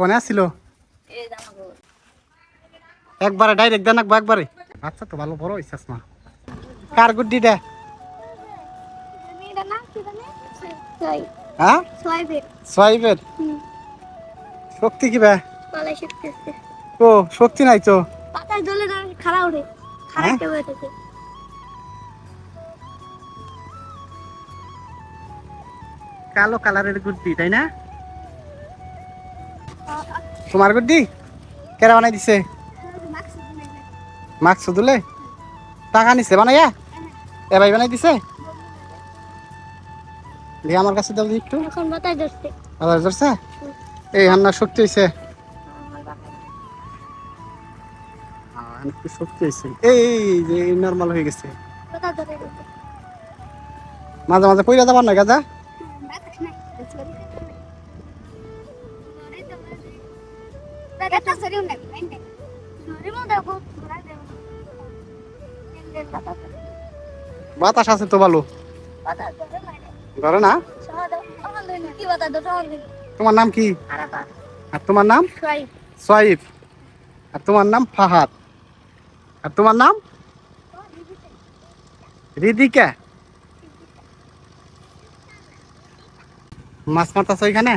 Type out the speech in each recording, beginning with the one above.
কোনে আসছিল একবারে ডাইরেক্ট দেন একবার একবারে। আচ্ছা তো ভালো বড় হইছাস মা। কার ছয় হ্যাঁ? সোয়াইবের শক্তি কি বে? ও শক্তি নাই তো? পাতায় জ্বলে না খাড়া ওঠে। খাড়া হ্যাঁ? কেউ কালো কালারের গুড্ডি তাই না? তোমার গুড্ডি? কেরা বানাই দিছে? মাস্ক দুলে টাকা নিছে বানাইয়া? এ ভাই বানাই দিছে? দিয়ে আমার কাছে দাও একটু। এখন ধরছে। এই হান্নার শক্তি হয়েছে শক্তি হয়েছে এই যে নর্মাল হয়ে গেছে। মাঝে মাঝে পইরা যাবার না গাজা। Remote aku, বাতাস আছে তো ভালো ধরে না তোমার নাম কি? আর তোমার নাম? সোয়াইফ আর তোমার নাম ফাহাদ। আর তোমার নাম? রিদিকা। মাছ মারতাছ এখানে?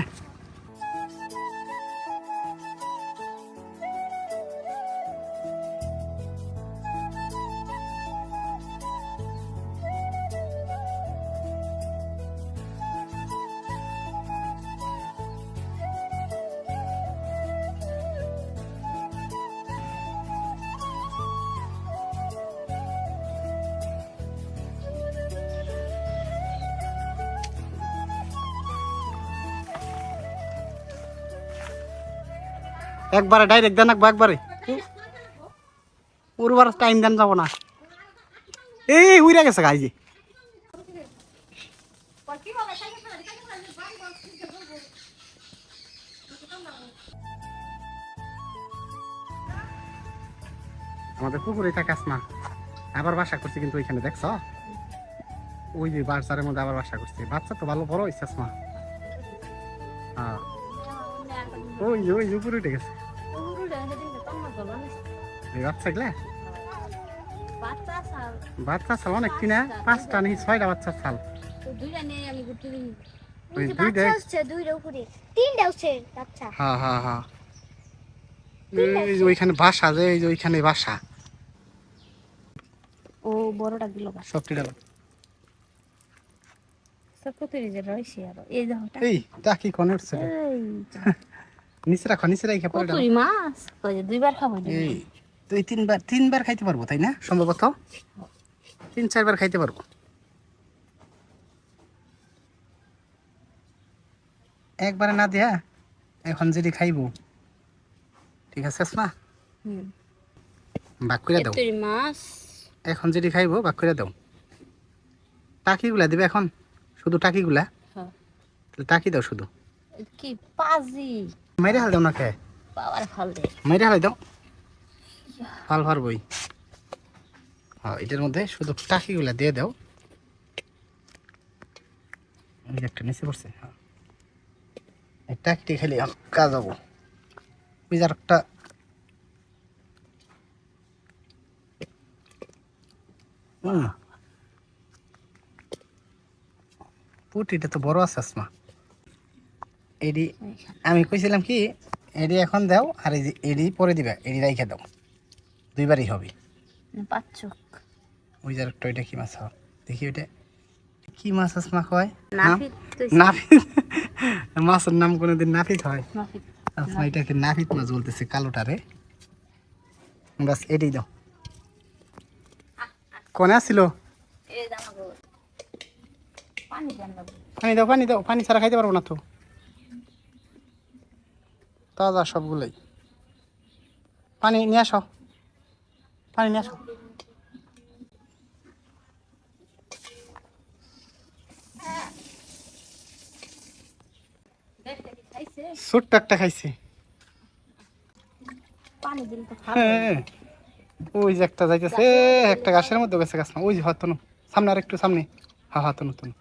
একবারে ডাইরেক্ট দেন একবার একবারে। উড়বার টাইম দেন, যাব না। এই, উইরা গেছে গাই যে। আমাদের পুকুরে থাকাস না। আবার বাসা করছে কিন্তু ওইখানে, দেখছ? ওই যে বাচ্চারের মধ্যে আবার বাসা করছে। বাচ্চা তো ভালো, বড় হয়েছে মা ওই যে ওই যে উপরে উঠে গেছে এই বাচ্চাগুলা বাচ্চা ছাল অনেক কিনা পাঁচটা নেই ছয়টা বাচ্চা ছাল ওই দুইটা তিনটা হচ্ছে আচ্ছা হ্যাঁ হ্যাঁ হ্যাঁ এই যে ওইখানে বাসা যে এই যে ওইখানে বাসা ও বড়টা দিল সবটি ডাল সব কত রয়েছে আর এই দেখো এই তা কি কোনে উঠছে রে? নিচে রাখো নিচে রাখে পরে ডাল মাছ? কই দুইবার খাব এই তুই তিনবার তিনবার খাইতে পারব তাই না? সম্ভবত। তিন চারবার খাইতে পারব। একবারে না দিয়া এখন যদি খাইবো। ঠিক আছে হুম। বাক করে দাও। এখন যদি খাইবো বাক করে দাও। টাকিগুলা দিবে এখন? শুধু টাকিগুলা? হ্যাঁ। তাহলে টাকি দাও শুধু। কি পাজি? মাইরে হাল দাও না ফল দে। মাইরে হালাই দাও। ফাল ফারবই হ্যাঁ এটার মধ্যে শুধু টাকিগুলা দিয়ে দাও। ওই একটা নিচে পড়ছে হ্যাঁ। এই টাকিটি খালি কাজ হব ওই যে আর একটা পুটিটা তো বড় আছে আসমা। এডি আমি কইছিলাম কি এডি এখন দাও আর এই যে এডি পরে দিবা এডি রাইখা দাও। দুইবারই হবে। ওই একটা ওইটা কি মাছ হয়? দেখি ওইটা। কি মাছ আসমা কয়? নাম? নাফিত মাছের নাম কোনোদিন নাফিত হয়? আসমা এটাকে নাফিত মাছ বলতেছে কালোটারে বাস এডি দাও। কোনে আসছিল পানি দাও পানি দাও পানি ছাড়া খাইতে পারব না তো। তাজা সবগুলোই। পানি নিয়ে আসো। পানি নিয়ে আসো। ছোট্ট একটা খাইছে। দিন তো হ্যাঁ ওই যে একটা যাইতেছে একটা গাছের মধ্যে গেছে গাছ না ওই যে হাতনু। সামনে আর একটু সামনে। হা হাতনু তনু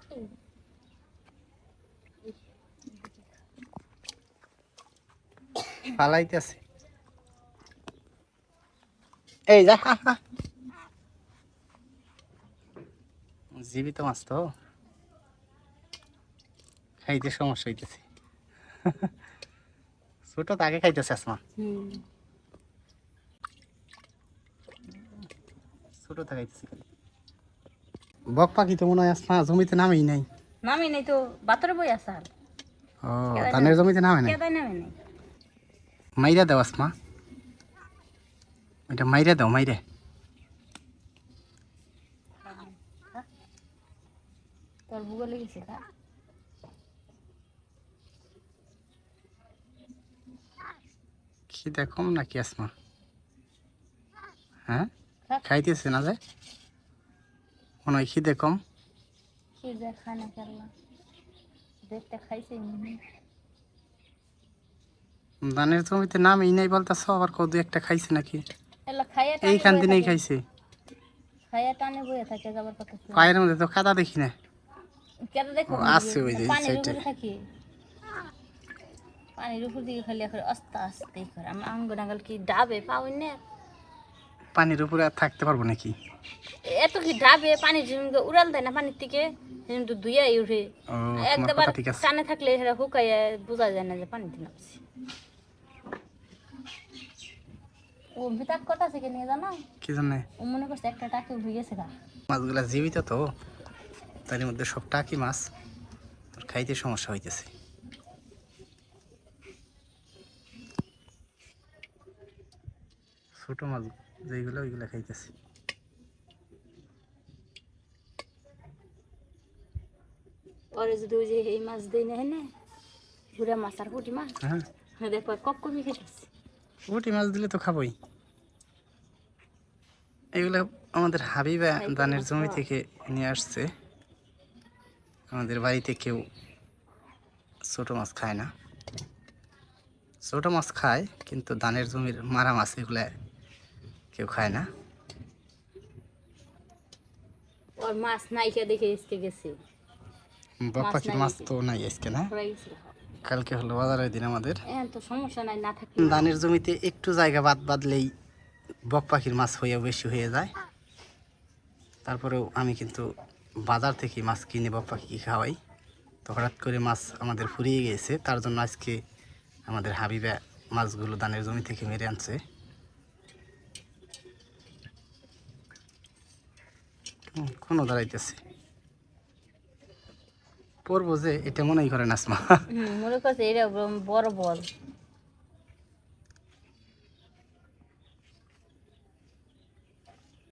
ফালাইতেছে। এই যা। জীবিত মাছ তো। খাইতে সমস্যা হইতেছে। ছোট তো আগে খাইতেছে আসমা। ছোট বক পাখি তো মনে হয় আসমা জমিতে নামেই নাই। নামি নেই তো বাতরে বই আসাল ও ধানের জমিতে নামে নাই? নামে নেই। মাইরা দাও আসমা। ওইটা মাইরা দাও মাইরে। তোর ভূগোলে গেছে তা? কি দেখম নাকি আসমা? হ্যাঁ? থাক। খাইতেছে না যে? মনে হয় খিদে কম দেখতে খাইছে। ধানের জমিতে নামেই নাই বলতেছ আবার কদু একটা খাইছে নাকি? এইখান দিনেই খাইছে। পায়ের মধ্যে তো কাদা দেখি না। দেখো? আছে ওই যে পানির সাইডে। উপরে থাকি। পানির উপর দিকে খালি করে আস্তে আস্তে করে। আমার আঙ্গ নাঙ্গল কি ডাবে পাওই না? পানির উপরে আর থাকতে পারব নাকি? এত কি ডাবে? পানি উড়াল দেয় না পানির থেকে দুইয়াই উঠে। একবার থাকলে বোঝা যায় না যে পানিতে নামছে। ও বিতাক কথা থেকে নিয়ে জানো? কি জানে ও মনে করছে একটা টাকে উঠে গেছে গা। মাছগুলা জীবিত তো তার মধ্যে সব টাকি মাছ খাইতে সমস্যা হইতেছে। ছোট মাছ যেগুলো ওইগুলো খাইতেছে। পরে যদি ওই যে এই মাছ দেয় না ঘুরে মাছ আর পুটি মাছ হ্যাঁ। দেখো কপ কমি খেতেছে। পুঁটি মাছ দিলে তো খাবই। এগুলো আমাদের হাবিবা দানের জমি থেকে নিয়ে আসছে। আমাদের বাড়িতে কেউ ছোট মাছ খায় না। ছোট মাছ খায় কিন্তু ধানের জমির মারা মাছ এগুলা কেউ খায় না। ওর মাছ নাইকা দেখে এসকে গেছে। বক মাছ তো নাই আজকে না? কালকে হলো বাজারের দিন আমাদের। তো সমস্যা নাই না ধানের জমিতে একটু জায়গা বাদ বাদলেই বক পাখির মাছ হয়ে বেশি হয়ে যায়। তারপরেও আমি কিন্তু বাজার থেকে মাছ কিনে বক পাখি খাওয়াই। তো হঠাৎ করে মাছ আমাদের ফুরিয়ে গিয়েছে তার জন্য আজকে আমাদের হাবিবা মাছগুলো ধানের জমি থেকে মেরে আনছে। কোনো দাঁড়াইতেছে। পড়ব যে এটা মনেই করে না আসমা। মনে করছে এটা বড় বল।